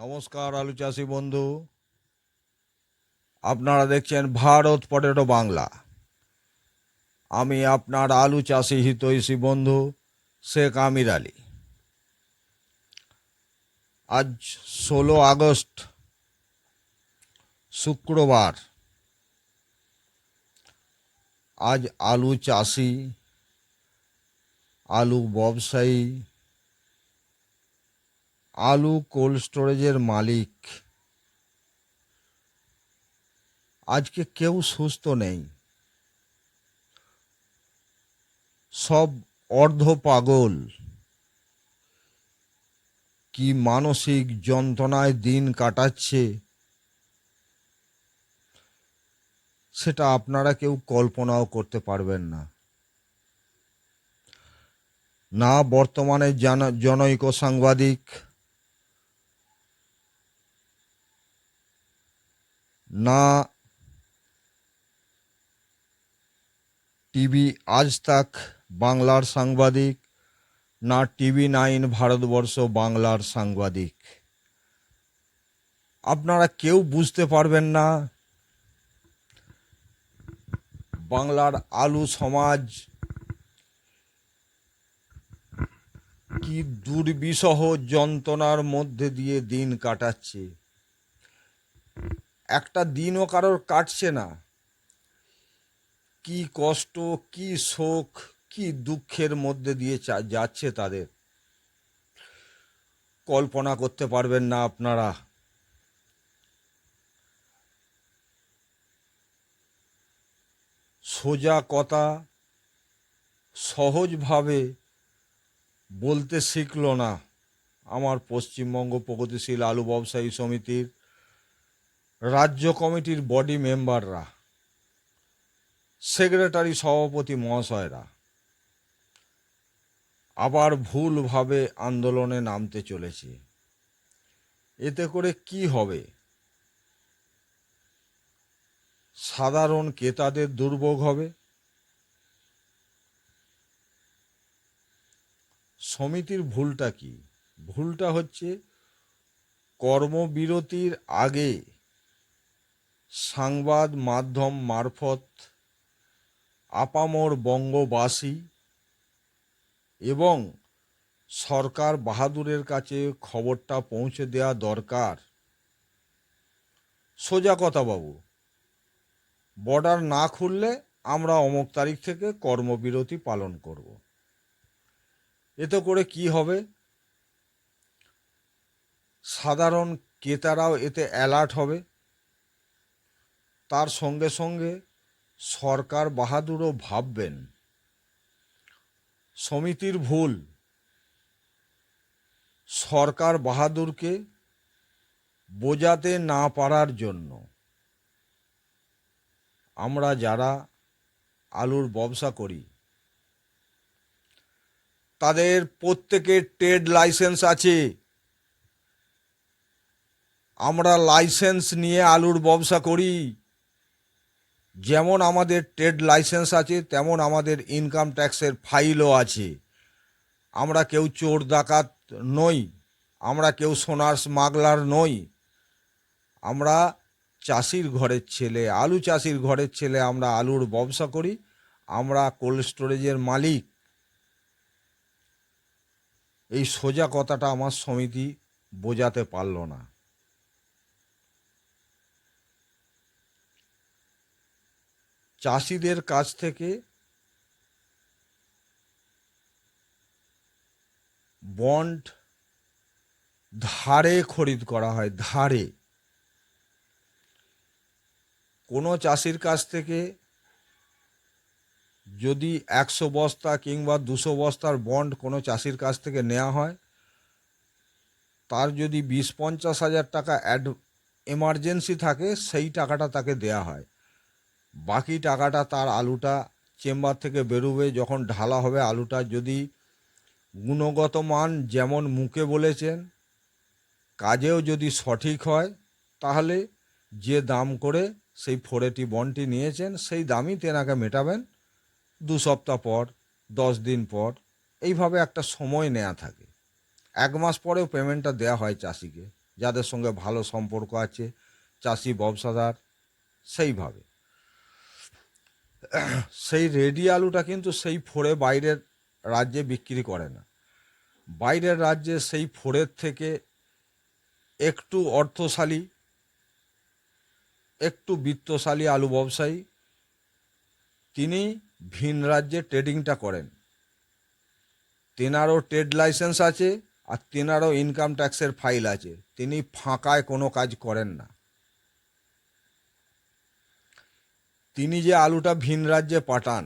নমস্কার, আলু চাষি বন্ধু। আপনারা দেখছেন ভারত পটেটো বাংলা। আমি আপনার আলু চাষি হিতৈষী বন্ধু শেখ আমির আলী। আজ ষোলো আগস্ট, শুক্রবার। আজ আলু চাষি, আলু ব্যবসায়ী আলু কোল্ড স্টোরেজের মালিক। আজকে কেউ সুস্থ নেই। সব অর্ধ পাগল। কি মানসিক যন্ত্রণায় দিন কাটাচ্ছে। সেটা আপনারা কেউ কল্পনাও করতে পারবেন না। না বর্তমানে জানা- জনৈক সাংবাদিক না টিভি আজ তাক বাংলার সাংবাদিক না টিভি নাইন ভারতবর্ষ বাংলার সাংবাদিক আপনারা কেউ বুঝতে পারবেন না বাংলার আলু সমাজ কি দুর্বিষহ যন্ত্রণার মধ্যে দিয়ে দিন কাটাচ্ছে একটা দিনও কারোর কাটছে না। কি কষ্ট, কি শোক, কি দুঃখের মধ্যে দিয়ে যাচ্ছে তাদের। কল্পনা করতে পারবেন না আপনারা। সোজা কথা সহজভাবে বলতে শিখলো না আমার পশ্চিমবঙ্গ প্রগতিশীল আলু ব্যবসায়ী সমিতির রাজ্য কমিটির বডি মেম্বাররা, সেক্রেটারি সভাপতি মহাশয়রা আবার ভুলভাবে আন্দোলনে নামতে চলেছে। এতে করে কি হবে? সাধারণ ক্রেতাদের দুর্ভোগ হবে। সমিতির ভুলটা কি? ভুলটা হচ্ছে কর্মবিরতির আগে সংবাদ মাধ্যম মারফত আপামর বঙ্গবাসী এবং সরকার বাহাদুরের কাছে খবরটা পৌঁছে দেওয়া দরকার। সোজা কথা বাবু, বর্ডার না খুললে আমরা অমুক তারিখ থেকে কর্মবিরতি পালন করব। এতে করে কি হবে? সাধারণ ক্রেতারাও এতে অ্যালার্ট হবে। তার সঙ্গে সঙ্গে সরকার বাহাদুরও ভাববেন। সমিতির ভুল। সরকার বাহাদুরকে বোঝাতে না পারার জন্য। আমরা যারা আলুর ব্যবসা করি, তাদের প্রত্যেকের ট্রেড লাইসেন্স আছে। আমরা লাইসেন্স নিয়ে আলুর ব্যবসা করি। যেমন আমাদের ট্রেড লাইসেন্স আছে, তেমন আমাদের ইনকাম ট্যাক্সের ফাইলও আছে। আমরা কেউ চোর ডাকাত নই, আমরা কেউ সোনার স্মাগলার নই। আমরা চাষির ঘরের ছেলে, আলু চাষির ঘরের ছেলে, আমরা আলুর ব্যবসা করি, আমরা কোল্ড স্টোরেজের মালিক। এই সোজা কথাটা আমার সমিতি বোঝাতে পারল না। চাষিদের কাছ থেকে বন্ড ধারে খরিদ করা হয়, ধারে। কোনো চাষির কাছ থেকে যদি একশো বস্তা কিংবা দুশো বস্তার বন্ড কোনো চাষির কাছ থেকে নেওয়া হয়, তার যদি বিশ পঞ্চাশ হাজার টাকা অ্যাড এমার্জেন্সি থাকে, সেই টাকাটা তাকে দেয়া হয়। বাকি টাকাটা তার আলুটা চেম্বার থেকে বেরোবে, যখন ঢালা হবে আলুটা যদি গুণগত মান যেমন মুখে বলেছেন, কাজেও যদি সঠিক হয়, তাহলে যে দাম করে সেই ফোরেটি বনটি নিয়েছেন, সেই দামই তেনাকে মেটাবেন দু সপ্তাহ পর, দশ দিন পর। এইভাবে একটা সময় নেওয়া থাকে। এক মাস পরেও পেমেন্টটা দেওয়া হয় চাষিকে, যাদের সঙ্গে ভালো সম্পর্ক আছে, চাষি ব্যবসাদার, সেইভাবে। সেই রেডি আলুটা কিন্তু সেই ফোড়ে বাইরের রাজ্যে বিক্রি করে না। বাইরের রাজ্যে সেই ফোড়ের থেকে একটু অর্থশালী, একটু বিত্তশালী আলু ব্যবসায়ী, তিনি ভিন রাজ্যে ট্রেডিংটা করেন। তেনারও ট্রেড লাইসেন্স আছে আর তেনারও ইনকাম ট্যাক্সের ফাইল আছে। তিনি ফাঁকায় কোনো কাজ করেন না। তিনি যে আলুটা ভিন রাজ্যে পাঠান,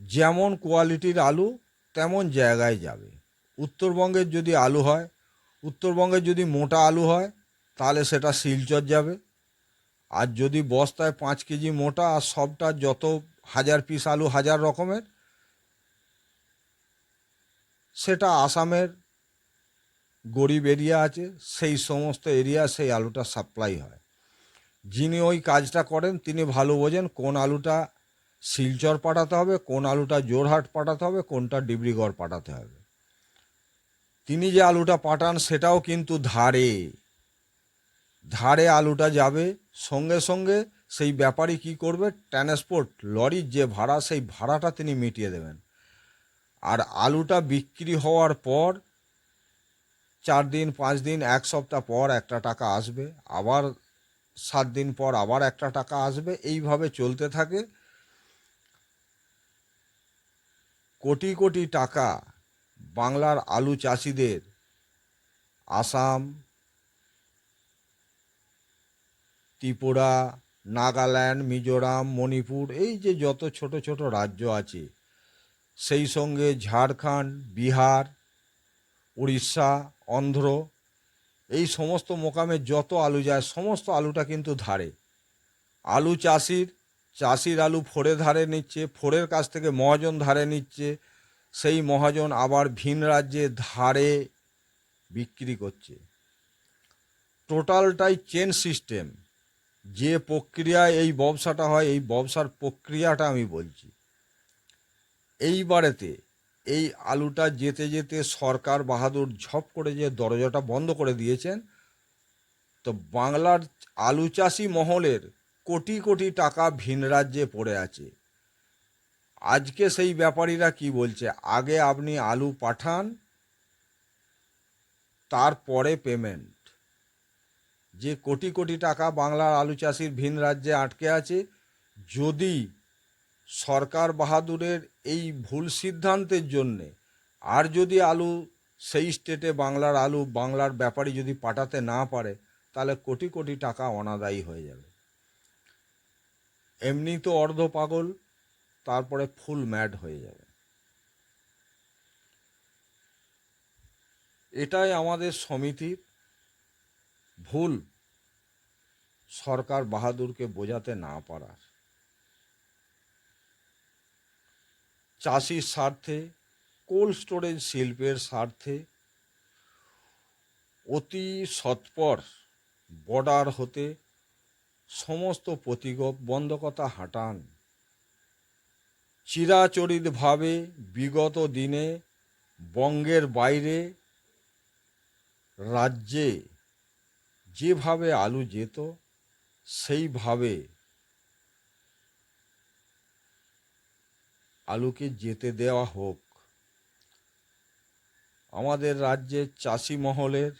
যেমন কোয়ালিটির আলু, তেমন জায়গায় যাবে। উত্তরবঙ্গের যদি আলু হয়, উত্তরবঙ্গের যদি মোটা আলু হয়, তাহলে সেটা শিলচর যাবে। আর যদি বস্তায় পাঁচ কেজি মোটা, আর সবটা যত হাজার পিস আলু হাজার রকমের, সেটা আসামের গরিব এরিয়া আছে, সেই সমস্ত এরিয়া সেই আলুটা সাপ্লাই হয়। যিনি ওই কাজটা করেন, তিনি ভালো বোঝেন কোন আলুটা শিলচর পাঠাতে হবে, কোন আলুটা জোরহাট পাঠাতে হবে, কোনটা ডিব্রিগড় পাঠাতে হবে। তিনি যে আলুটা পাঠান, সেটাও কিন্তু ধারে। ধারে আলুটা যাবে, সঙ্গে সঙ্গে সেই ব্যাপারী কি করবে, ট্রান্সপোর্ট লরির যে ভাড়া, সেই ভাড়াটা তিনি মিটিয়ে দেবেন। আর আলুটা বিক্রি হওয়ার পর, চার দিন, পাঁচ দিন, এক সপ্তাহ পর একটা টাকা আসবে। আবার সাত দিন পর আবার একটা টাকা আসবে, এইভাবে চলতে থাকে। কোটি কোটি টাকা বাংলার আলু চাষিদের, আসাম, ত্রিপুরা, নাগাল্যান্ড, মিজোরাম, মণিপুর, এই যে যত ছোট ছোট রাজ্য আছে, সেই সঙ্গে ঝাড়খণ্ড, বিহার, উড়িষ্যা, অন্ধ্র এই সমস্ত মোকামে যত আলু যায়, সমস্ত আলুটা কিন্তু ধারে। আলু চাষির চাষির আলু ফোড়ে ধারে নিচ্ছে, ফোড়ের কাছ থেকে মহাজন ধারে নিচ্ছে, সেই মহাজন আবার ভিন রাজ্যে ধারে বিক্রি করছে। টোটালটাই চেন সিস্টেম। যে প্রক্রিয়ায় এই ব্যবসাটা হয়, এই ব্যবসার প্রক্রিয়াটা আমি বলছি। এইবারেতে এই আলুটা যেতে যেতে সরকার বাহাদুর ঝপ করে যে দরজাটা বন্ধ করে দিয়েছেন, তো বাংলার আলু চাষি মহলের কোটি কোটি টাকা ভিন রাজ্যে পড়ে আছে। আজকে সেই ব্যাপারীরা কি বলছে? আগে আপনি আলু পাঠান, তারপরে পেমেন্ট যে কোটি কোটি টাকা বাংলার আলু চাষির ভিন রাজ্যে আটকে আছে, যদি সরকার বাহাদুরের এই ভুল সিদ্ধান্তের জন্যে আর যদি আলু, সেই স্টেটে বাংলার আলু, বাংলার ব্যাপারী যদি পাঠাতে না পারে, তাহলে কোটি কোটি টাকা অনাদায়ী হয়ে যাবে। এমনি তো অর্ধ পাগল, তারপরে ফুল ম্যাড হয়ে যাবে। এটাই আমাদের সমিতির ভুল, সরকার বাহাদুরকে বোঝাতে না পারার। চাষির স্বার্থে, কোল্ড স্টোরেজ শিল্পের স্বার্থে অতি সৎপর বর্ডার হতে সমস্ত প্রতিবন্ধকতা হাঁটান। চিরাচরিতভাবে বিগত দিনে বঙ্গের বাইরে রাজ্যে যেভাবে আলু যেত, সেইভাবে আলুকে যেতে দেওয়া হোক। আমাদের রাজ্যের চাষি মহলের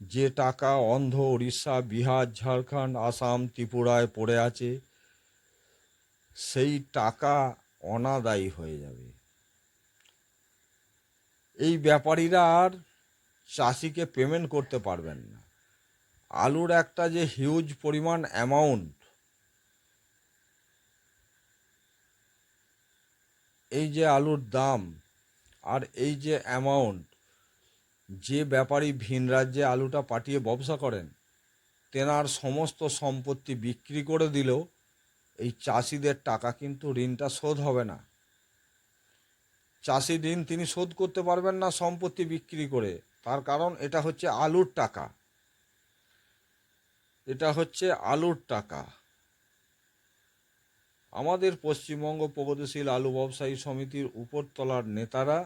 যে টাকা অন্ধ্র উড়িষ্যা বিহার, ঝাড়খণ্ড, আসাম, ত্রিপুরায় পড়ে আছে, সেই টাকা অনাদায়ী হয়ে যাবে। এই ব্যাপারীরা আর চাষিকে পেমেন্ট করতে পারবেন না। আলুর একটা যে হিউজ পরিমাণ অ্যামাউন্ট এই যে আলুর দাম আর এই যে অ্যামাউন্ট যে ব্যাপারী ভিন রাজ্যে আলুটা পাঠিয়ে ব্যবসা করেন, তেনার সমস্ত সম্পত্তি বিক্রি করে দিলেও এই চাষিদের টাকা কিন্তু ঋণটা শোধ হবে না। চাষি ঋণ তিনি শোধ করতে পারবেন না সম্পত্তি বিক্রি করে। তার কারণ এটা হচ্ছে আলুর টাকা। এটা হচ্ছে আলুর টাকা। আমাদের পশ্চিমবঙ্গ প্রগতিশীল আলু ব্যবসায়ী সমিতির উপরতলার নেতারা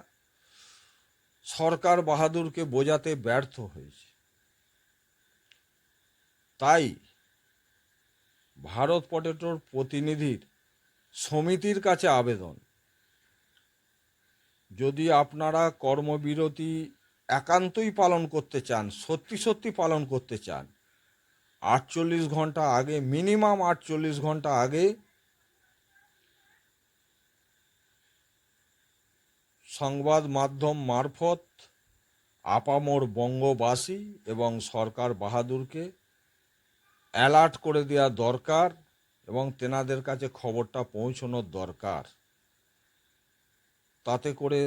সরকার বাহাদুরকে বোঝাতে ব্যর্থ হয়েছে। তাই ভারত পটেটোর প্রতিনিধির সমিতির কাছে আবেদন, যদি আপনারা কর্মবিরতি একান্তই পালন করতে চান, সত্যি সত্যি পালন করতে চান, আটচল্লিশ ঘণ্টা আগে, মিনিমাম আটচল্লিশ ঘণ্টা আগে সংবাদ মাধ্যম মারফত আপামোর বঙ্গবাসী এবং সরকার বাহাদুরকে অ্যালার্ট করে দেওয়া দরকার এবং তেনাদের কাছে খবরটা পৌঁছানোর দরকার। তাতে করে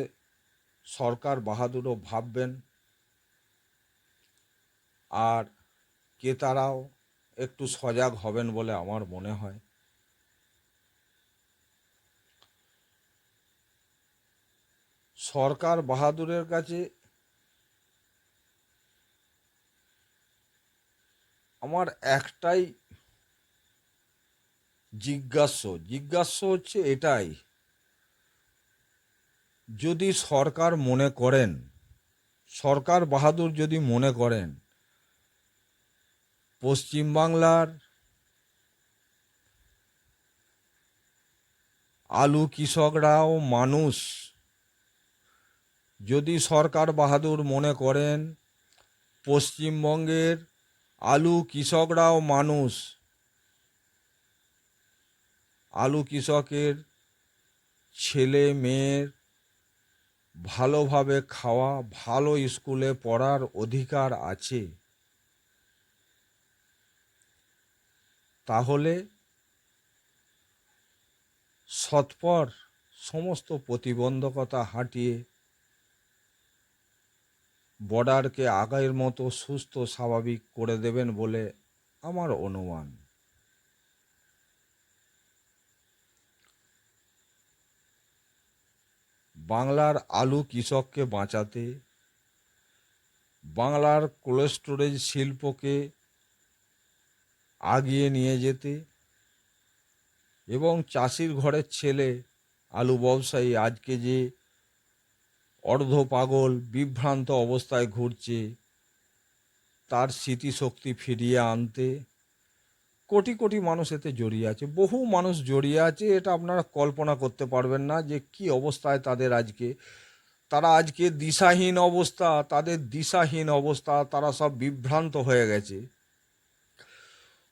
সরকার বাহাদুরও ভাববেন। আর ক্রেতারাও একটু সজাগ হবেন বলে আমার মনে হয়। সরকার বাহাদুরের কাছে আমার একটাই জিজ্ঞাস্য। জিজ্ঞাস্য হচ্ছে এটাই, যদি সরকার মনে করেন, সরকার বাহাদুর যদি মনে করেন পশ্চিমবাংলার আলু কৃষকরাও মানুষ যদি সরকার বাহাদুর মনে করেন, পশ্চিমবঙ্গের আলু কৃষকরাও মানুষ। আলু কৃষকের ছেলে মেয়ের ভালোভাবে খাওয়া, ভালো স্কুলে পড়ার অধিকার আছে। তাহলে সৎপর সমস্ত প্রতিবন্ধকতা হাঁটিয়ে বর্ডারকে আগের মতো সুস্থ, স্বাভাবিক করে দেবেন বলে আমার অনুমান। বাংলার আলু কৃষককে বাঁচাতে, বাংলার কোল্ড স্টোরেজ শিল্পকে আগিয়ে নিয়ে যেতে এবং চাষির ঘরের ছেলে, আলু ব্যবসায়ী আজকে যে অর্ধ পাগল, বিভ্রান্ত অবস্থায় ঘুরছে। তার স্মৃতিশক্তি ফিরিয়ে আনতে কোটি কোটি মানুষ এতে জড়িয়ে আছে। বহু মানুষ জড়িয়ে আছে, এটা আপনারা কল্পনা করতে পারবেন না যে কি অবস্থায় তাদের আজকে। তারা আজকে দিশাহীন অবস্থা, তাদের দিশাহীন অবস্থা, তারা সব বিভ্রান্ত হয়ে গেছে।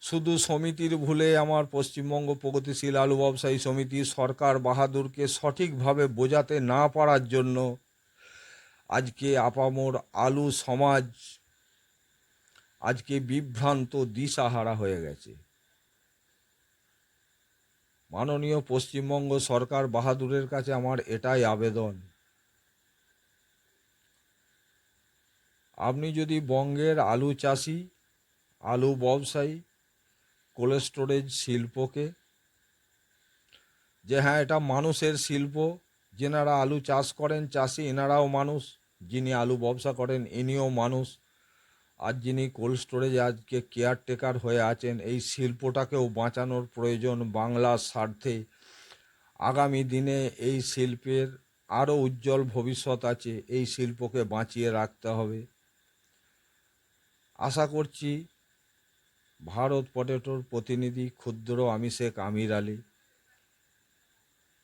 শুধু সমিতির ভুলে আমার পশ্চিমবঙ্গ প্রগতিশীল আলু ব্যবসায়ী সমিতি সরকার বাহাদুরকে সঠিকভাবে বোঝাতে না পারার জন্য আজকে আপামোর আলু সমাজ, আজকে বিভ্রান্ত দিশাহারা হয়ে গেছে। মাননীয় পশ্চিমবঙ্গ সরকার বাহাদুরের কাছে আমার এটাই আবেদন। আপনি যদি বঙ্গের আলু চাষি, আলু ব্যবসায়ী কোল্ড স্টোরেজ শিল্পকে, যে হ্যাঁ এটা মানুষের শিল্প যেনারা আলু চাষ করেন, চাষি এনারাও মানুষ। যিনি আলু ব্যবসা করেন, ইনিও মানুষ। আর যিনি কোল্ড স্টোরেজে আজকে কেয়ারটেকার হয়ে আছেন, এই শিল্পটাকেও বাঁচানোর প্রয়োজন বাংলার স্বার্থে। আগামী দিনে এই শিল্পের আরও উজ্জ্বল ভবিষ্যৎ আছে, এই শিল্পকে বাঁচিয়ে রাখতে হবে। আশা করছি ভারত পটেটোর প্রতিনিধি ক্ষুদ্র আমি শেখ আমির আলী।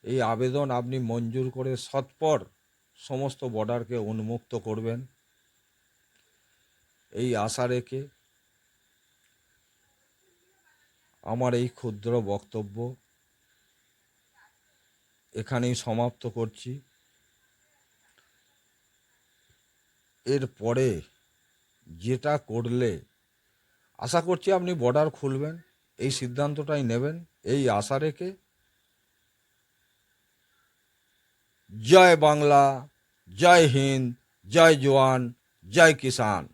এই আবেদন আপনি মঞ্জুর করে সৎপর সমস্ত বর্ডারকে উন্মুক্ত করবেন। এই আশা রেখে আমার এই ক্ষুদ্র বক্তব্য এখানেই সমাপ্ত করছি। এরপরে যেটা করলে, আশা করছি আপনি বর্ডার খুলবেন, এই সিদ্ধান্তটাই নেবেন, এই আশা রেখে जय बांग्ला जय हिंद जय जवान जय किसान।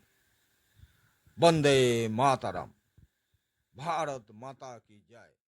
वंदे मातरम। भारत माता की जय।